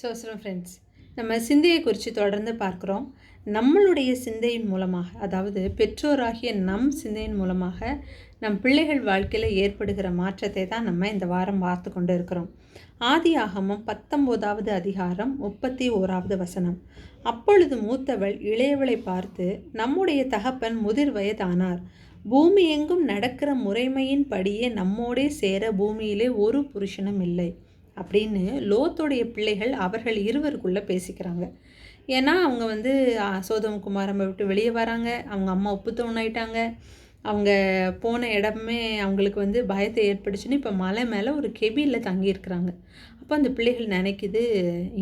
சோசரம் friends நம்ம சிந்தையை குறித்து தொடர்ந்து பார்க்குறோம். நம்மளுடைய சிந்தையின் மூலமாக அதாவது பெற்றோராகிய நம் சிந்தையின் மூலமாக நம் பிள்ளைகள் வாழ்க்கையில் ஏற்படுகிற மாற்றத்தை தான் நம்ம இந்த வாரம் பார்த்து கொண்டு இருக்கிறோம் ஆதி ஆகமம் பத்தொம்போதாவது அதிகாரம் முப்பத்தி ஓராவது வசனம். அப்பொழுது மூத்தவள் இளையவளை பார்த்து நம்முடைய தகப்பன் முதிர் வயதானார். பூமி எங்கும் நடக்கிற முறைமையின் படியே நம்மோடே சேர பூமியிலே ஒரு புருஷனும் இல்லை. அப்படின்னு லோத்துடைய பிள்ளைகள் அவர்கள் இருவருக்குள்ளே பேசிக்கிறாங்க. ஏன்னா அவங்க வந்து ஆ, விட்டு வெளியே வராங்க. அவங்க அம்மா ஒப்புத்தவனாயிட்டாங்க அவங்க போன இடமே அவங்களுக்கு வந்து பயத்தை ஏற்படுச்சுன்னு இப்போ மலை மேலே ஒரு கெபியில் தங்கியிருக்கிறாங்க. அப்போ அந்த பிள்ளைகள் நினைக்குது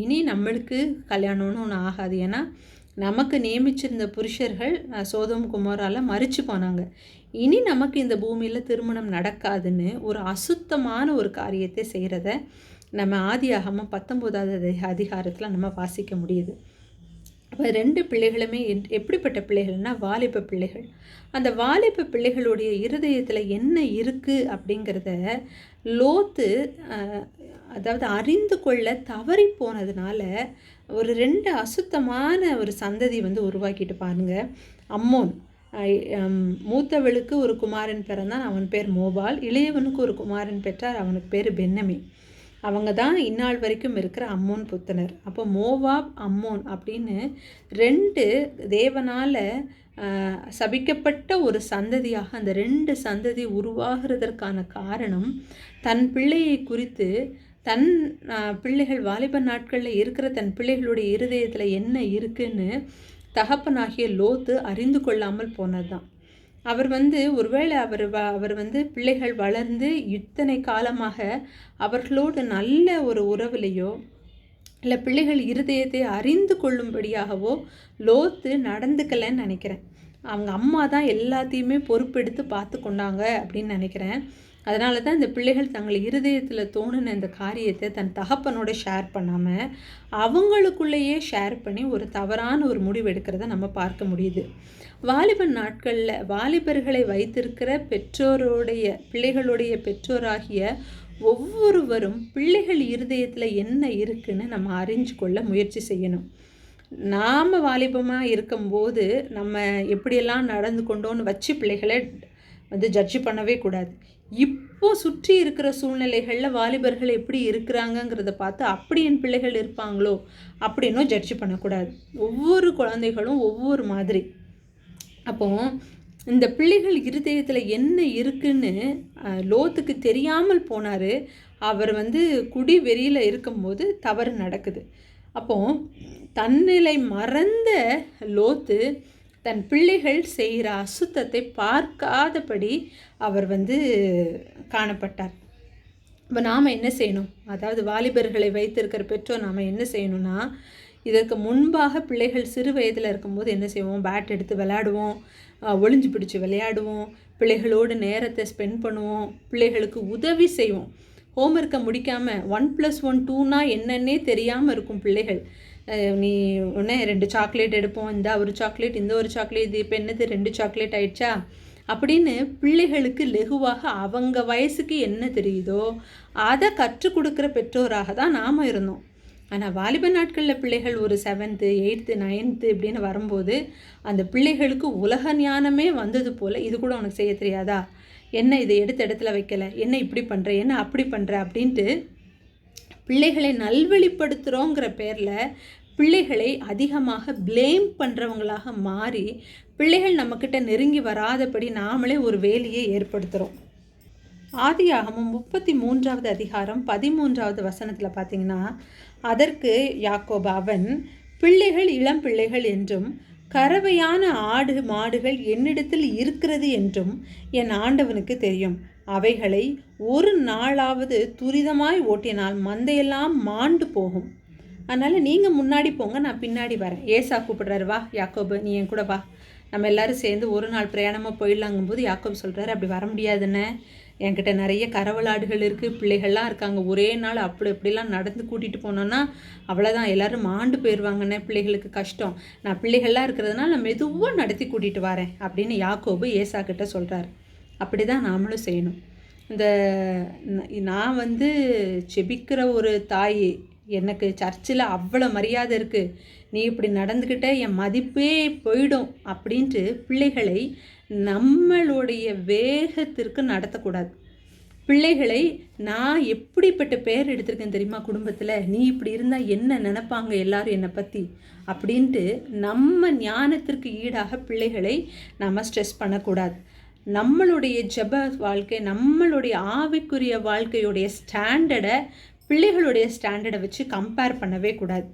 இனி நம்மளுக்கு கல்யாணம்னு ஒன்று ஆகாது. ஏன்னா நமக்கு நியமிச்சிருந்த புருஷர்கள் அஹ், சோதம் குமாரால் மறிச்சு போனாங்க. இனி நமக்கு இந்த பூமியில் திருமணம் நடக்காதுன்னு ஒரு அசுத்தமான ஒரு காரியத்தை செய்கிறத நம்ம ஆதியாகமம் பத்தொம்போதாவது அதிகாரத்தில் நம்ம வாசிக்க முடியுது. அப்போ ரெண்டு பிள்ளைகளுமே என்- எப்படிப்பட்ட பிள்ளைகள்னா வாலிப பிள்ளைகள். அந்த வாலிப பிள்ளைகளுடைய இருதயத்தில் என்ன இருக்குது அப்படிங்கிறத லோத்து அதாவது அறிந்து கொள்ள தவறி போனதுனால ஒரு ரெண்டு அசுத்தமான ஒரு சந்ததி வந்து உருவாக்கிட்டு பாருங்க. அம்மோன் மூத்தவளுக்கு ஒரு குமாரன் பிறந்தான் அவன் பேர் மோபால் இளையவனுக்கு ஒரு குமாரன் பெற்றார் அவனுக்கு பேர் பென்னமி. அவங்க தான் இந்நாள் வரைக்கும் இருக்கிற அம்மோன் புத்தனர். அப்போ மோவாப் அம்மோன் அப்படின்னு ரெண்டு தேவனால் சபிக்கப்பட்ட ஒரு சந்ததியாக அந்த ரெண்டு சந்ததி உருவாகிறதற்கான காரணம் தன் பிள்ளையை குறித்து தன் பிள்ளைகள் வாலிப நாட்களில் இருக்கிற தன் பிள்ளைகளுடைய இருதயத்தில் என்ன இருக்குன்னு தகப்பனாகிய லோத்து அறிந்து கொள்ளாமல் போனது தான் அவர் வந்து ஒருவேளை அவர் வ அவர் வந்து பிள்ளைகள் வளர்ந்து இத்தனை காலமாக அவர்களோடு நல்ல ஒரு உறவுலையோ இல்லை பிள்ளைகள் இருதயத்தை அறிந்து கொள்ளும்படியாகவோ லோத்து நடந்துக்கலைன்னு நினைக்கிறேன். அவங்க அம்மா தான் எல்லாத்தையுமே பொறுப்பெடுத்து பார்த்து கொண்டாங்க அப்படின்னு நினைக்கிறேன். அதனால தான் இந்த பிள்ளைகள் தங்கள் இருதயத்தில் தோணுன இந்த காரியத்தை தன் தகப்பனோட ஷேர் பண்ணாமல் அவங்களுக்குள்ளேயே ஷேர் பண்ணி ஒரு தவறான ஒரு முடிவு எடுக்கிறத நம்ம பார்க்க முடியுது. வாலிப நாட்களில் வாலிபர்களை வைத்திருக்கிற பெற்றோருடைய பிள்ளைகளுடைய பெற்றோராகிய ஒவ்வொருவரும் பிள்ளைகள் இருதயத்தில் என்ன இருக்குன்னு நம்ம அறிஞ்சு கொள்ள முயற்சி செய்யணும். நாம் வாலிபமாக இருக்கும்போது நம்ம எப்படியெல்லாம் நடந்து கொண்டோன்னு வச்சு பிள்ளைகளை வந்து ஜட்ஜ் பண்ணவே கூடாது. இப்போ சுற்றி இருக்கிற சூழ்நிலைகளில் வாலிபர்கள் எப்படி இருக்கிறாங்கங்கிறத பார்த்து அப்படி என் பிள்ளைகள் இருப்பாங்களோ அப்படின்னும் ஜட்ஜ் பண்ணக்கூடாது. ஒவ்வொரு குழந்தைகளும் ஒவ்வொரு மாதிரி. அப்போ இந்த பிள்ளைகள் இருதயத்தில் என்ன இருக்குன்னு லோத்துக்கு தெரியாமல் போனார். அவர் வந்து குடி வெறியில் இருக்கும்போது தவறு நடக்குது. அப்போ தன்னிலை மறந்த லோத்து தன் பிள்ளைகள் செய்கிற அசுத்தத்தை பார்க்காதபடி அவர் வந்து காணப்பட்டார். இப்போ நாம் என்ன செய்யணும்? அதாவது வாலிபர்களை வைத்திருக்கிற பெற்றோர் நாம் என்ன செய்யணும்னா இதற்கு முன்பாக பிள்ளைகள் சிறு வயதில் இருக்கும்போது என்ன செய்வோம்? பேட் எடுத்து விளையாடுவோம். ஒளிஞ்சு பிடிச்சி விளையாடுவோம். பிள்ளைகளோடு நேரத்தை ஸ்பெண்ட் பண்ணுவோம். பிள்ளைகளுக்கு உதவி செய்வோம். ஹோம்ஒர்க்கை முடிக்காமல் ஒன் ப்ளஸ் ஒன் டூனா என்னன்னே தெரியாமல் இருக்கும் பிள்ளைகள். நீ உடனே ரெண்டு சாக்லேட் எடுப்போம். இந்த ஒரு சாக்லேட் இந்த ஒரு சாக்லேட் இது இப்போ என்னது? ரெண்டு சாக்லேட் ஆயிடுச்சா? அப்படின்னு பிள்ளைகளுக்கு லெகுவாக அவங்க வயசுக்கு என்ன தெரியுதோ அதை கற்றுக் கொடுக்குற பெற்றோராக தான் நாம் இருந்தோம். ஆனால் வாலிப நாட்களில் பிள்ளைகள் ஒரு செவன்த்து எயித்து நைன்த்து இப்படின்னு வரும்போது அந்த பிள்ளைகளுக்கு உலக ஞானமே வந்தது போல் இது கூட உனக்கு செய்ய தெரியாதா? என்ன இதை எடுத்த இடத்துல வைக்கல? என்ன இப்படி பண்ணுற என்ன அப்படி பண்ணுற அப்படின்ட்டு பிள்ளைகளை நல்வழிப்படுத்துகிறோங்கிற பேரில் பிள்ளைகளை அதிகமாக ப்ளேம் பண்ணுறவங்களாக மாறி பிள்ளைகள் நம்மக்கிட்ட நெருங்கி வராதபடி நாமளே ஒரு வேலையை ஏற்படுத்துகிறோம் ஆதியாகமும் முப்பத்தி மூன்றாவது அதிகாரம் பதிமூன்றாவது வசனத்தில் பார்த்தீங்கன்னா அதற்கு யாக்கோபு அவன் பிள்ளைகள் இளம் பிள்ளைகள் என்றும் கறவையான ஆடு மாடுகள் என்னிடத்தில் இருக்கிறது என்றும் என் ஆண்டவனுக்கு தெரியும். அவைகளை ஒரு நாளாவது துரிதமாய் ஓட்டினால் மந்தையெல்லாம் மாண்டு போகும். அதனால் நீங்கள் முன்னாடி போங்க நான் பின்னாடி வரேன். ஏசா கூப்பிடுறாரு வா யாக்கோபு நீ என் கூட வா. நம்ம எல்லோரும் சேர்ந்து ஒரு நாள் பிரயாணமாக போயிடலாங்கும்போது யாக்கோபு சொல்கிறாரு அப்படி வர முடியாதுண்ணே என்கிட்ட நிறைய கரவலாடுகள் இருக்குது பிள்ளைகள்லாம் இருக்காங்க. ஒரே நாள் அப்படி இப்படிலாம் நடந்து கூட்டிகிட்டு போனோன்னா அவ்வளோதான் எல்லோரும் மாண்டு போயிடுவாங்கண்ணே பிள்ளைகளுக்கு கஷ்டம். நான் பிள்ளைகள்லாம் இருக்கிறதுனால நான் மெதுவாக நடத்தி கூட்டிகிட்டு வரேன் அப்படின்னு யாக்கோபு ஏசா கிட்ட சொல்கிறாரு அப்படி தான் நாமளும் செய்யணும். இந்த நான் வந்து செபிக்கிற ஒரு தாய் எனக்கு சர்ச்சில் அவ்வளோ மரியாதை இருக்குது நீ இப்படி நடந்துக்கிட்ட என் மதிப்பே போயிடும் அப்படின்ட்டு பிள்ளைகளை நம்மளுடைய வேகத்திற்கு நடத்தக்கூடாது. பிள்ளைகளை நான் எப்படிப்பட்ட பெயர் எடுத்திருக்கேன் தெரியுமா குடும்பத்தில்? நீ இப்படி இருந்தால் என்ன நினைப்பாங்க எல்லாரும் என்னை பற்றி அப்படின்ட்டு நம்ம ஞானத்திற்கு ஈடாக பிள்ளைகளை நம்ம ஸ்ட்ரெஸ் பண்ணக்கூடாது. நம்மளுடைய ஜெப வாழ்க்கை நம்மளுடைய ஆவிக்குரிய வாழ்க்கையுடைய ஸ்டாண்டர்டை பிள்ளைகளுடைய ஸ்டாண்டர்டை வச்சு கம்பேர் பண்ணவே கூடாது.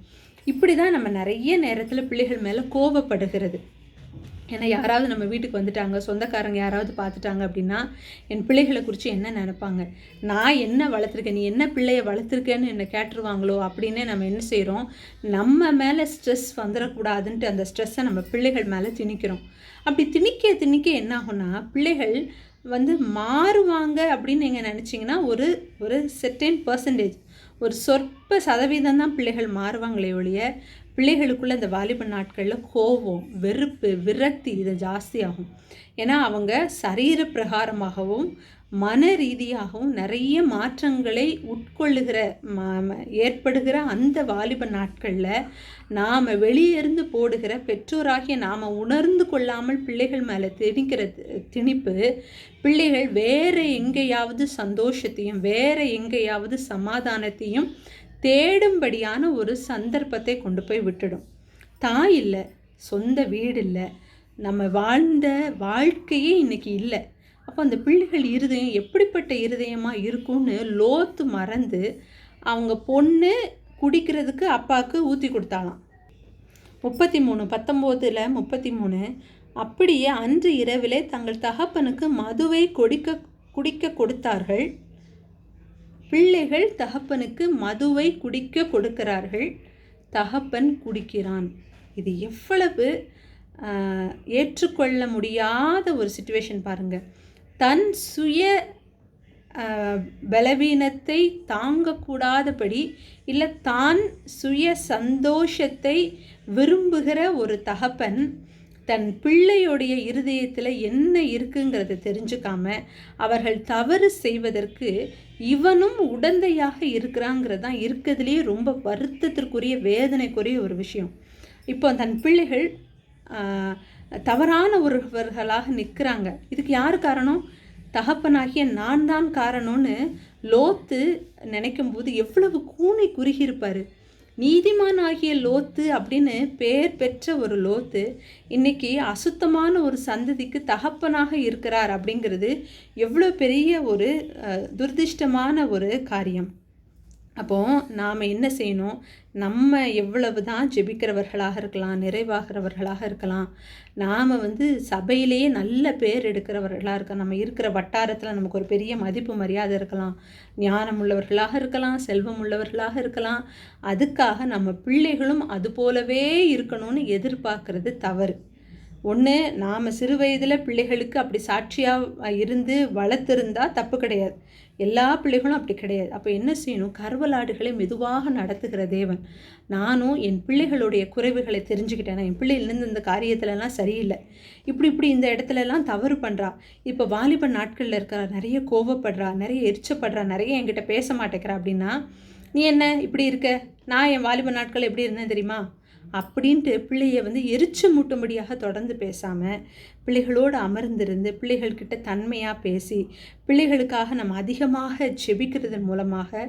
இப்படி தான் நம்ம நிறைய நேரத்தில் பிள்ளைகள் மேலே கோபப்படுகிறது ஏன்னா யாராவது நம்ம வீட்டுக்கு வந்துட்டாங்க சொந்தக்காரங்க யாராவது பார்த்துட்டாங்க அப்படின்னா என் பிள்ளைகளை குறித்து என்ன நினைப்பாங்க? நான் என்ன வளர்த்துருக்கேன்? நீ என்ன பிள்ளைய வளர்த்துருக்கேன்னு என்னை கேட்டுருவாங்களோ அப்படின்னே நம்ம என்ன செய்கிறோம் நம்ம மேலே ஸ்ட்ரெஸ் வந்துடக்கூடாதுன்ட்டு அந்த ஸ்ட்ரெஸ்ஸை நம்ம பிள்ளைகள் மேலே திணிக்கிறோம். அப்படி திணிக்க திணிக்க என்ன ஆகும்னா பிள்ளைகள் வந்து மாறுவாங்க அப்படின்னு நீங்கள் நினச்சிங்கன்னா ஒரு ஒரு செர்டைன் பர்சன்டேஜ் ஒரு சொற்ப சதவீதம் தான் பிள்ளைகள் மாறுவாங்களே ஒழிய பிள்ளைகளுக்குள்ள இந்த வாலிப நாட்களில் கோபம் வெறுப்பு விரக்தி இது ஜாஸ்தியாகும். ஏன்னா அவங்க சரீர பிரகாரமாகவும் மன ரீதியாகவும் நிறைய மாற்றங்களை உட்கொள்ளுகிற ஏற்படுகிற அந்த வாலிப நாட்களில் நாம் வெளியிருந்து போடுகிற பெற்றோராகிய நாம் உணர்ந்து கொள்ளாமல் பிள்ளைகள் மேலே திணிக்கிற திணிப்பு பிள்ளைகள் வேறு எங்கேயாவது சந்தோஷத்தையும் வேறு எங்கேயாவது சமாதானத்தையும் தேடும்படியான ஒரு சந்தர்ப்பத்தை கொண்டு போய் விட்டுடும். தாய் இல்லை சொந்த வீடு இல்லை நம்ம வாழ்ந்த வாழ்க்கையே இன்றைக்கி இல்லை. அப்போ அந்த பிள்ளைகள் இருதயம் எப்படிப்பட்ட இருதயமாக இருக்கும்னு லோத்து மறந்து அவங்க பொண்ணு குடிக்கிறதுக்கு அப்பாவுக்கு ஊற்றி கொடுத்தாலாம். முப்பத்தி மூணு பத்தொம்போதில் முப்பத்தி மூணு அப்படியே அன்று இரவிலே தங்கள் தகப்பனுக்கு மதுவை கொடிக்க குடிக்க கொடுத்தார்கள். பிள்ளைகள் தகப்பனுக்கு மதுவை குடிக்க கொடுக்கிறார்கள். தகப்பன் குடிக்கிறான். இது எவ்வளவு ஏற்றுக்கொள்ள முடியாத ஒரு சுச்சுவேஷன் பாருங்கள் தன் சுய பலவீனத்தை தாங்கக்கூடாதபடி இல்லை தான் சுய சந்தோஷத்தை விரும்புகிற ஒரு தகப்பன் தன் பிள்ளையுடைய இருதயத்தில் என்ன இருக்குங்கிறத தெரிஞ்சுக்காம அவர்கள் தவறு செய்வதற்கு இவனும் உடந்தையாக இருக்கிறாங்கிறது தான் இருக்கிறதுலேயே ரொம்ப வருத்தத்திற்குரிய வேதனைக்குரிய ஒரு விஷயம். இப்போ தன் பிள்ளைகள் தவறான ஒருவர்களாக நிற்கிறாங்க. இதுக்கு யார் காரணம்? தகப்பனாகிய நான் தான் காரணம்னு லோத்து நினைக்கும் போது எவ்வளவு கூனை குறுகியிருப்பார். நீதிமான் ஆகிய லோத்து அப்படின்னு பெயர் பெற்ற ஒரு லோத்து இன்னைக்கு அசுத்தமான ஒரு சந்ததிக்கு தகப்பனாக இருக்கிறார் அப்படிங்கிறது எவ்வளோ பெரிய ஒரு துர்திஷ்டமான ஒரு காரியம். அப்போது நாம் என்ன செய்யணும்? நம்ம எவ்வளவு தான் ஜெபிக்கிறவர்களாக இருக்கலாம் நிறைவாகிறவர்களாக இருக்கலாம் நாம் வந்து சபையிலேயே நல்ல பேர் எடுக்கிறவர்களாக இருக்கலாம் நம்ம இருக்கிற வட்டாரத்தில் நமக்கு ஒரு பெரிய மதிப்பு மரியாதை இருக்கலாம் ஞானம் உள்ளவர்களாக இருக்கலாம் செல்வம் உள்ளவர்களாக இருக்கலாம் அதுக்காக நம்ம பிள்ளைகளும் அது போலவே இருக்கணும்னு எதிர்பார்க்கறது தவறு. ஒன்று நாம் சிறு வயதில் பிள்ளைகளுக்கு அப்படி சாட்சியாக இருந்து வளர்த்துருந்தா தப்பு கிடையாது. எல்லா பிள்ளைகளும் அப்படி கிடையாது. அப்போ என்ன செய்யணும்? கருவலாடுகளை மெதுவாக நடத்துகிற தேவன். நானும் என் பிள்ளைகளுடைய குறைவுகளை தெரிஞ்சுக்கிட்டேன். என் பிள்ளையிலேருந்து இந்த காரியத்திலலாம் சரியில்லை. இப்படி இப்படி இந்த இடத்துலலாம் தவறு பண்ணுறா இப்போ வாலிப நாட்களில் இருக்கிறா. நிறைய கோவப்படுறா. நிறைய எரிச்சப்படுறா. நிறைய என்கிட்ட பேச மாட்டேங்கிறா அப்படின்னா நீ என்ன? இப்படி இருக்க? நான் என் வாலிப நாட்கள் எப்படி இருந்தேன் தெரியுமா? அப்படின்ட்டு பிள்ளையை வந்து எரிச்சு மூட்டும்படியாக தொடர்ந்து பேசாமல் பிள்ளைகளோடு அமர்ந்திருந்து பிள்ளைகள்கிட்ட தன்மையாக பேசி பிள்ளைகளுக்காக நம்ம அதிகமாக செபிக்கிறதன் மூலமாக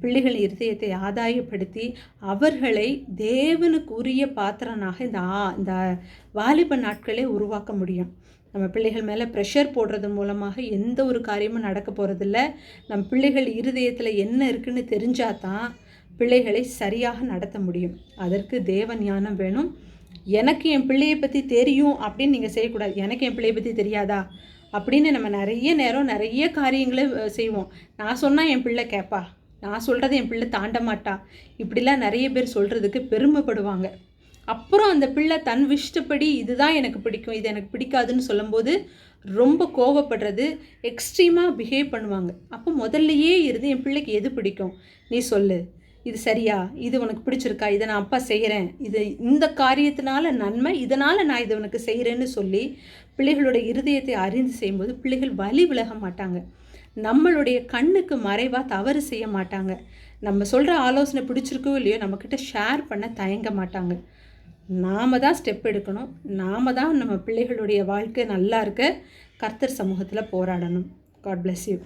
பிள்ளைகள் இருதயத்தை ஆதாயப்படுத்தி அவர்களை தேவனுக்கு உரிய பாத்திரனாக இந்த ஆ இந்த வாலிப நாட்களே உருவாக்க முடியும். நம்ம பிள்ளைகள் மேலே ப்ரெஷர் போடுறது மூலமாக எந்த ஒரு காரியமும் நடக்க போகிறதில்ல நம் பிள்ளைகள் இருதயத்தில் என்ன இருக்குன்னு தெரிஞ்சால் தான் பிள்ளைகளை சரியாக நடத்த முடியும். அதற்கு தேவ ஞானம் வேணும். எனக்கு என் பிள்ளையை பற்றி தெரியும் அப்படின்னு நீங்கள் செய்யக்கூடாது. எனக்கு என் பிள்ளையை பற்றி தெரியாதா? அப்படின்னு நம்ம நிறைய நேரம் நிறைய காரியங்களை செய்வோம். நான் சொன்னால் என் பிள்ளை கேட்பா நான் சொல்கிறத என் பிள்ளை தாண்ட மாட்டா? இப்படிலாம் நிறைய பேர் சொல்கிறதுக்கு பெருமைப்படுவாங்க. அப்புறம் அந்த பிள்ளை தன் விஷ்டப்படி இதுதான் எனக்கு பிடிக்கும் இது எனக்கு பிடிக்காதுன்னு சொல்லும்போது ரொம்ப கோவப்படுறது எக்ஸ்ட்ரீமாக பிஹேவ் பண்ணுவாங்க. அப்போ முதல்லையே இருந்து என் பிள்ளைக்கு எது பிடிக்கும்? நீ சொல்லு. இது சரியா? இது உனக்கு பிடிச்சிருக்கா? இதை நான் அப்பா செய்கிறேன் இது இந்த காரியத்தினால நன்மை இதனால் நான் இதை உனக்கு செய்கிறேன்னு சொல்லி பிள்ளைகளோட இருதயத்தை அறிந்து செய்யும்போது பிள்ளைகள் வலி விலக மாட்டாங்க. நம்மளுடைய கண்ணுக்கு மறைவாக தவறு செய்ய மாட்டாங்க. நம்ம சொல்கிற ஆலோசனை பிடிச்சிருக்கோ இல்லையோ நம்மக்கிட்ட ஷேர் பண்ண தயங்க மாட்டாங்க. நாம் தான் ஸ்டெப் எடுக்கணும். நாம் தான் நம்ம பிள்ளைகளுடைய வாழ்க்கை நல்லா இருக்க கர்த்தர் சமூகத்தில் போராடணும். God bless you